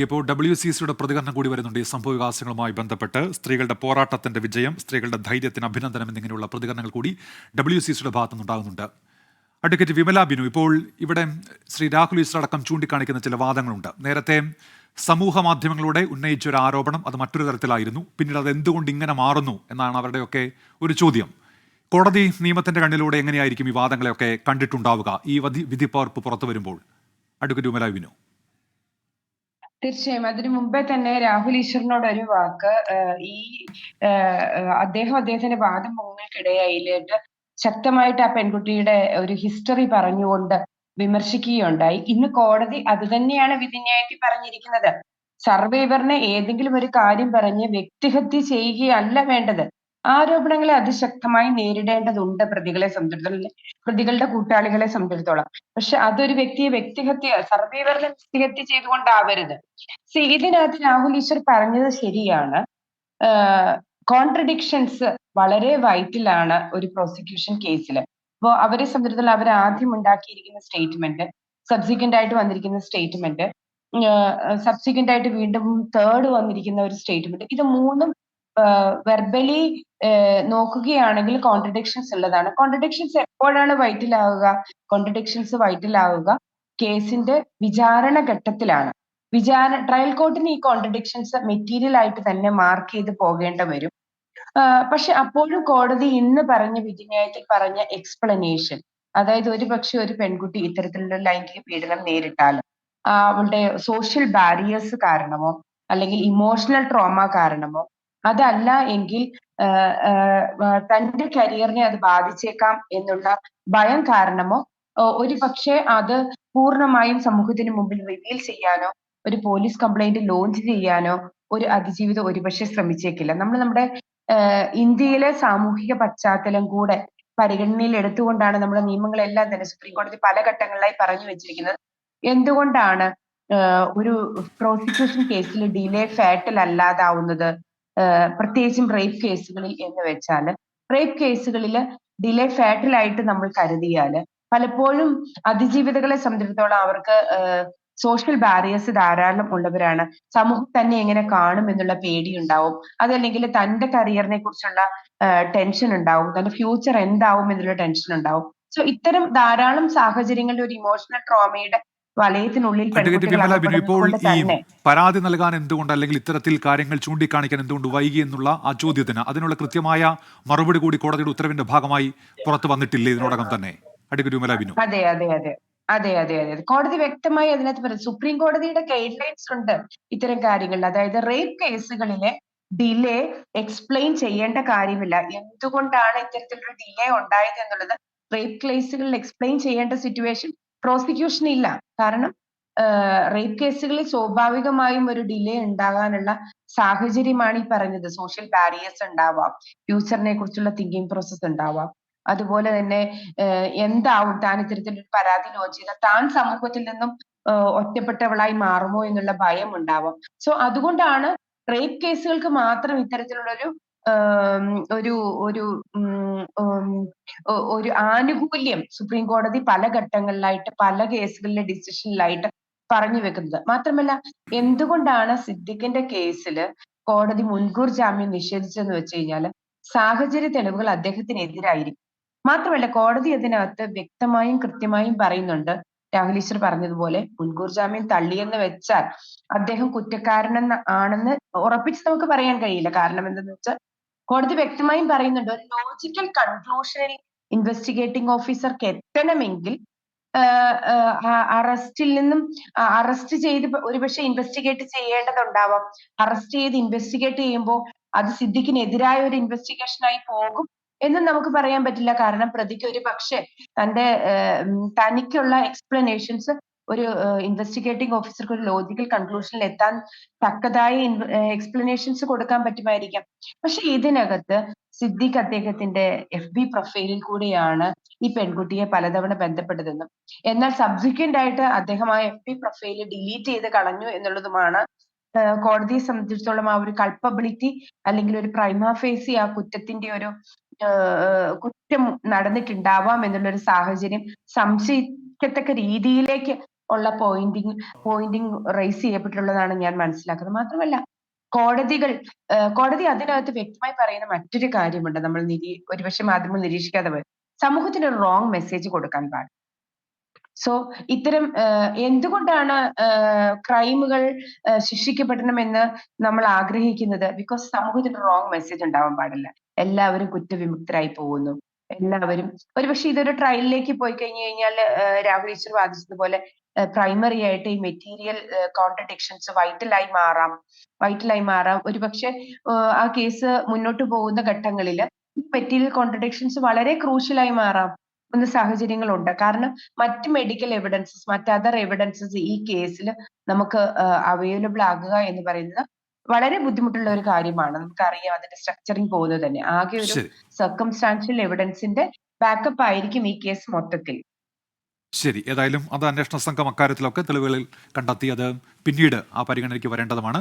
ഇപ്പോൾ W C സിയുടെ പ്രതികരണം കൂടി വരുന്നുണ്ട്. ഈ സംഭവ വികാസങ്ങളുമായി ബന്ധപ്പെട്ട് സ്ത്രീകളുടെ പോരാട്ടത്തിന്റെ വിജയം സ്ത്രീകളുടെ ധൈര്യത്തിന് അഭിനന്ദനം എന്നിങ്ങനെയുള്ള പ്രതികരണങ്ങൾ കൂടി ഡബ്ല്യു സി സിയുടെ ഭാഗത്തു നിന്നുണ്ടാകുന്നുണ്ട് അഡ്വക്കേറ്റ് വിമല ബിനു ഇപ്പോൾ ഇവിടെ ശ്രീ രാഹുൽ ഈശ്വർ അടക്കം ചൂണ്ടിക്കാണിക്കുന്ന ചില വാദങ്ങളുണ്ട്. നേരത്തെ സമൂഹ മാധ്യമങ്ങളിലൂടെ ഉന്നയിച്ച ഒരു ആരോപണം അത് മറ്റൊരു തരത്തിലായിരുന്നു. പിന്നീട് അത് എന്തുകൊണ്ട് ഇങ്ങനെ മാറുന്നു എന്നാണ് അവരുടെയൊക്കെ ഒരു ചോദ്യം. കോടതി നിയമത്തിന്റെ കണ്ണിലൂടെ എങ്ങനെയായിരിക്കും ഈ വാദങ്ങളെയൊക്കെ കണ്ടിട്ടുണ്ടാവുക? ഈ വിധി വിധിപ്പകർപ്പ് പുറത്തു വരുമ്പോൾ. അഡ്വക്കേറ്റ് വിമല ബിനു. തീർച്ചയായും. അതിനു മുമ്പേ തന്നെ രാഹുൽ ഈശ്വറിനോട് ഒരു വാക്ക് ഈ അദ്ദേഹം അദ്ദേഹത്തിന്റെ വാദം മുങ്ങൾക്കിടയായിട്ട് ശക്തമായിട്ട് ആ പെൺകുട്ടിയുടെ ഒരു ഹിസ്റ്ററി പറഞ്ഞുകൊണ്ട് വിമർശിക്കുകയുണ്ടായി. ഇന്ന് കോടതി അത് തന്നെയാണ് വിധിന്യായത്തിൽ പറഞ്ഞിരിക്കുന്നത്. സർവൈവറിനെ ഏതെങ്കിലും ഒരു കാര്യം പറഞ്ഞ് വ്യക്തിഹത്യ ചെയ്യുകയല്ല വേണ്ടത്. ആരോപണങ്ങളെ അതിശക്തമായി നേരിടേണ്ടതുണ്ട് പ്രതികളെ സംബന്ധിച്ചിടത്തോളം പ്രതികളുടെ കൂട്ടാളികളെ സംബന്ധിച്ചിടത്തോളം. പക്ഷെ അതൊരു വ്യക്തിയെ വ്യക്തിഹത്യ സർവൈവറിനെ വ്യക്തിഹത്യ ചെയ്തുകൊണ്ടാവരുത്. സി ഇതിനകത്ത് രാഹുൽ ഈശ്വർ പറഞ്ഞത് ശരിയാണ്. കോൺട്രഡിക്ഷൻസ് വളരെ വൈറ്റിലാണ് ഒരു പ്രോസിക്യൂഷൻ കേസിൽ അപ്പോൾ അവരെ സംബന്ധിച്ചിടത്തോളം അവർ ആദ്യം ഉണ്ടാക്കിയിരിക്കുന്ന സ്റ്റേറ്റ്മെന്റ് സബ്സിക്വന്റ് ആയിട്ട് വന്നിരിക്കുന്ന സ്റ്റേറ്റ്മെന്റ് സബ്സിക്വന്റ് ആയിട്ട് വീണ്ടും തേർഡ് വന്നിരിക്കുന്ന ഒരു സ്റ്റേറ്റ്മെന്റ് ഇത് മൂന്നും വെർബലി നോക്കുകയാണെങ്കിൽ കോൺട്രഡിക്ഷൻസ് ഉള്ളതാണ്. കോൺട്രഡിക്ഷൻസ് എപ്പോഴാണ് വൈറ്റിലാവുക? കോൺട്രഡിക്ഷൻസ് വൈറ്റിലാവുക കേസിന്റെ വിചാരണ ഘട്ടത്തിലാണ്. വിചാരണ ട്രയൽ കോർട്ടിന് ഈ കോൺട്രഡിക്ഷൻസ് മെറ്റീരിയൽ ആയിട്ട് തന്നെ മാർക്ക് ചെയ്ത് പോകേണ്ട വരും. പക്ഷെ അപ്പോഴും കോടതി ഇന്ന് പറഞ്ഞ വിധിന്യായത്തിൽ പറഞ്ഞ എക്സ്പ്ലനേഷൻ അതായത് ഒരു പക്ഷെ ഒരു പെൺകുട്ടി ഇത്തരത്തിലുള്ള ലൈംഗിക പീഡനം നേരിട്ടാൽ അവളുടെ സോഷ്യൽ ബാരിയേഴ്സ് കാരണമോ അല്ലെങ്കിൽ ഇമോഷണൽ ട്രോമ കാരണമോ അതല്ല എങ്കിൽ തന്റെ കരിയറിനെ അത് ബാധിച്ചേക്കാം എന്നുള്ള ഭയം കാരണമോ? ഒരു പക്ഷേ അത് പൂർണമായും സമൂഹത്തിന് മുമ്പിൽ റിവീൽ ചെയ്യാനോ ഒരു പോലീസ് കംപ്ലൈന്റ് ലോഞ്ച് ചെയ്യാനോ ഒരു അതിജീവിതം ഒരുപക്ഷെ ശ്രമിച്ചേക്കില്ല. നമ്മൾ നമ്മുടെ ഇന്ത്യയിലെ സാമൂഹിക പശ്ചാത്തലം കൂടെ പരിഗണനയിൽ എടുത്തുകൊണ്ടാണ് നമ്മുടെ നിയമങ്ങളെല്ലാം തന്നെ സുപ്രീം കോടതി പല ഘട്ടങ്ങളിലായി പറഞ്ഞു വെച്ചിരിക്കുന്നത്. എന്തുകൊണ്ടാണ് ഒരു പ്രോസിക്യൂഷൻ കേസിൽ ഡിലേ ഫാറ്റൽ അല്ലാതാവുന്നത്? പ്രത്യേകിച്ചും റേപ്പ് കേസുകളിൽ എന്ന് വെച്ചാൽ റേപ്പ് കേസുകളിൽ ഡിലേ ഫാറ്റൽ ആയിട്ട് നമ്മൾ കരുതിയാൽ പലപ്പോഴും അതിജീവിതകളെ സംബന്ധിച്ചിടത്തോളം അവർക്ക് സോഷ്യൽ ബാരിയേഴ്സ് ധാരാളം ഉള്ളവരാണ്. സമൂഹം തന്നെ എങ്ങനെ കാണും എന്നുള്ള പേടി ഉണ്ടാവും. അതല്ലെങ്കിൽ തന്റെ കരിയറിനെ കുറിച്ചുള്ള ടെൻഷൻ ഉണ്ടാവും. തന്റെ ഫ്യൂച്ചർ എന്താവും എന്നുള്ള ടെൻഷൻ ഉണ്ടാവും. സോ ഇത്തരം ധാരാളം സാഹചര്യങ്ങളിൽ ഒരു ഇമോഷണൽ ട്രോമയുടെ വലയത്തിനുള്ളിൽ ഇപ്പോൾ ഈ പരാതി നൽകാൻ എന്തുകൊണ്ട് അല്ലെങ്കിൽ ഇത്തരത്തിൽ കാര്യങ്ങൾ ചൂണ്ടിക്കാണിക്കാൻ എന്തുകൊണ്ട് വൈകി എന്നുള്ള ആ ചോദ്യത്തിന് അതിനുള്ള കൃത്യമായ മറുപടി കൂടി കോടതിയുടെ ഉത്തരവിന്റെ ഭാഗമായി പുറത്തു വന്നിട്ടില്ല ഇതിനോടകം തന്നെ? അഡ്വക്കേറ്റ് വിമല ബിനു. അതെ അതെ അതെ. അതെ അതെ അതെ. കോടതി വ്യക്തമായി അതിനകത്ത് പറഞ്ഞു സുപ്രീം കോടതിയുടെ ഗൈഡ് ലൈൻസ് ഉണ്ട് ഇത്തരം കാര്യങ്ങളിൽ. അതായത് റേപ്പ് കേസുകളിലെ ഡിലേ എക്സ്പ്ലെയിൻ ചെയ്യേണ്ട കാര്യമില്ല. എന്തുകൊണ്ടാണ് ഇത്തരത്തിലൊരു ഡിലേ ഉണ്ടായത് എന്നുള്ളത് റേപ്പ് കേസുകളിൽ എക്സ്പ്ലെയിൻ ചെയ്യേണ്ട സിറ്റുവേഷൻ പ്രോസിക്യൂഷൻ ഇല്ല കാരണം റേപ്പ് കേസുകളിൽ സ്വാഭാവികമായും ഒരു ഡിലേ ഉണ്ടാകാനുള്ള സാഹചര്യമാണ് ഈ പറഞ്ഞത് സോഷ്യൽ ബാരിയേഴ്സ് ഉണ്ടാവാം. ഫ്യൂച്ചറിനെ കുറിച്ചുള്ള തിങ്കിങ് പ്രോസസ് ഉണ്ടാവാം. അതുപോലെ തന്നെ എന്താവും? താൻ ഇത്തരത്തിലൊരു പരാതി ലോഞ്ച് താൻ സമൂഹത്തിൽ നിന്നും ഒറ്റപ്പെട്ടവളായി മാറുമോ എന്നുള്ള ഭയം ഉണ്ടാവാം. സോ അതുകൊണ്ടാണ് റേപ്പ് കേസുകൾക്ക് മാത്രം ഇത്തരത്തിലുള്ള ഒരു ഒരു ഒരു ഒരു ആനുകൂല്യം സുപ്രീം കോടതി പല ഘട്ടങ്ങളിലായിട്ട് പല കേസുകളിലെ ഡിസിഷനിലായിട്ട് പറഞ്ഞു വെക്കുന്നത്. മാത്രമല്ല എന്തുകൊണ്ടാണ് സിദ്ദിഖിന്റെ കേസിൽ കോടതി മുൻകൂർ ജാമ്യം നിഷേധിച്ചെന്ന് വെച്ച് കഴിഞ്ഞാൽ സാഹചര്യ തെളിവുകൾ അദ്ദേഹത്തിനെതിരായിരിക്കും. മാത്രമല്ല കോടതി അതിനകത്ത് വ്യക്തമായും കൃത്യമായും പറയുന്നുണ്ട്. രാഹുൽ ഈശ്വർ പറഞ്ഞതുപോലെ മുൻകൂർ ജാമ്യം തള്ളിയെന്ന് വെച്ചാൽ അദ്ദേഹം കുറ്റക്കാരനെന്ന് ആണെന്ന് ഉറപ്പിച്ച് നമുക്ക് പറയാൻ കഴിയില്ല. കാരണം എന്തെന്ന് വെച്ചാൽ കോടതി വ്യക്തമായും പറയുന്നുണ്ട് ഒരു ലോജിക്കൽ കൺക്ലൂഷനിൽ ഇൻവെസ്റ്റിഗേറ്റിംഗ് ഓഫീസർക്ക് എത്തണമെങ്കിൽ അറസ്റ്റിൽ നിന്നും അറസ്റ്റ് ചെയ്ത് ഒരുപക്ഷെ ഇൻവെസ്റ്റിഗേറ്റ് ചെയ്യേണ്ടതുണ്ടാവാം. അറസ്റ്റ് ചെയ്ത് ഇൻവെസ്റ്റിഗേറ്റ് ചെയ്യുമ്പോൾ അത് സിദ്ദിഖിനെതിരായ ഒരു ഇൻവെസ്റ്റിഗേഷനായി പോകും എന്നും നമുക്ക് പറയാൻ പറ്റില്ല. കാരണം പ്രതിക്ക് ഒരു പക്ഷേ തന്റെ തനിക്കുള്ള എക്സ്പ്ലനേഷൻസ് ഒരു ഇൻവെസ്റ്റിഗേറ്റിംഗ് ഓഫീസർക്ക് ഒരു ലോജിക്കൽ കൺക്ലൂഷനിൽ എത്താൻ തക്കതായ എക്സ്പ്ലനേഷൻസ് കൊടുക്കാൻ പറ്റുമായിരിക്കാം. പക്ഷെ ഇതിനകത്ത് സിദ്ദിഖ് അദ്ദേഹത്തിന്റെ എഫ് ബി പ്രൊഫൈലിൽ കൂടിയാണ് ഈ പെൺകുട്ടിയെ പലതവണ ബന്ധപ്പെട്ടതെന്നും എന്നാൽ സബ്സിക്വന്റ് ആയിട്ട് അദ്ദേഹം ആ എഫ് ബി പ്രൊഫൈൽ ഡിലീറ്റ് ചെയ്ത് കളഞ്ഞു എന്നുള്ളതുമാണ് കോടതിയെ സംബന്ധിച്ചിടത്തോളം ആ ഒരു കൾപ്പബിലിറ്റി അല്ലെങ്കിൽ ഒരു പ്രൈമ ഫേസി ആ കുറ്റത്തിന്റെ ഒരു കുറ്റം നടന്നിട്ടുണ്ടാവാം എന്നുള്ള ഒരു സാഹചര്യം സംശയിക്കത്തക്ക രീതിയിലേക്ക് ഉള്ള പോയിന്റിങ് പോയിന്റിങ് റേസ് ചെയ്യപ്പെട്ടുള്ളതാണ് ഞാൻ മനസ്സിലാക്കുന്നത്. മാത്രമല്ല കോടതികൾ കോടതി അതിനകത്ത് വ്യക്തമായി പറയുന്ന മറ്റൊരു കാര്യമുണ്ട്. നമ്മൾ നിരീ ഒരുപക്ഷെ മാധ്യമങ്ങൾ നിരീക്ഷിക്കാതെ പോയി. സമൂഹത്തിന് ഒരു റോങ് മെസ്സേജ് കൊടുക്കാൻ പാടില്ല. സോ ഇത്തരം എന്തുകൊണ്ടാണ് ക്രൈമുകൾ ശിക്ഷിക്കപ്പെടണമെന്ന് നമ്മൾ ആഗ്രഹിക്കുന്നത്? ബിക്കോസ് സമൂഹത്തിന് റോങ് മെസ്സേജ് ഉണ്ടാവാൻ പാടില്ല. എല്ലാവരും കുറ്റവിമുക്തരായി പോകുന്നു. എല്ലാവരും. ഒരുപക്ഷെ ഇതൊരു ട്രയലിലേക്ക് പോയി കഴിഞ്ഞു കഴിഞ്ഞാൽ രാഹുൽ ഈശ്വർ വാദിച്ചതുപോലെ പ്രൈമറി ആയിട്ട് ഈ മെറ്റീരിയൽ കോൺട്രഡിക്ഷൻസ് വൈറ്റലായി മാറാം. വൈറ്റലായി മാറാം. ഒരുപക്ഷെ ആ കേസ് മുന്നോട്ട് പോകുന്ന ഘട്ടങ്ങളിൽ ഈ മെറ്റീരിയൽ കോൺട്രഡിക്ഷൻസ് വളരെ ക്രൂഷ്യലായി മാറാം എന്ന സാഹചര്യങ്ങളുണ്ട്. കാരണം മറ്റ് മെഡിക്കൽ എവിഡൻസസ് മറ്റ് അതർ എവിഡൻസസ് ഈ കേസിൽ നമുക്ക് അവൈലബിൾ ആകുക എന്ന് പറയുന്നത് വളരെ ബുദ്ധിമുട്ടുള്ള ഒരു കാര്യമാണ്. നമുക്കറിയാം അതിന്റെ സ്ട്രക്ചറിങ് പോകുന്നത് തന്നെ. ആകെ ഒരു സർക്കംസ്റ്റാൻഷ്യൽ എവിഡൻസിന്റെ ബാക്കപ്പ് ആയിരിക്കും ഈ കേസ് മൊത്തത്തിൽ. ശരി. ഏതായാലും അത് അന്വേഷണ സംഘം അക്കാര്യത്തിലൊക്കെ തെളിവുകളിൽ കണ്ടെത്തി അത് പിന്നീട് ആ പരിഗണനയ്ക്ക് വരേണ്ടതുമാണ്.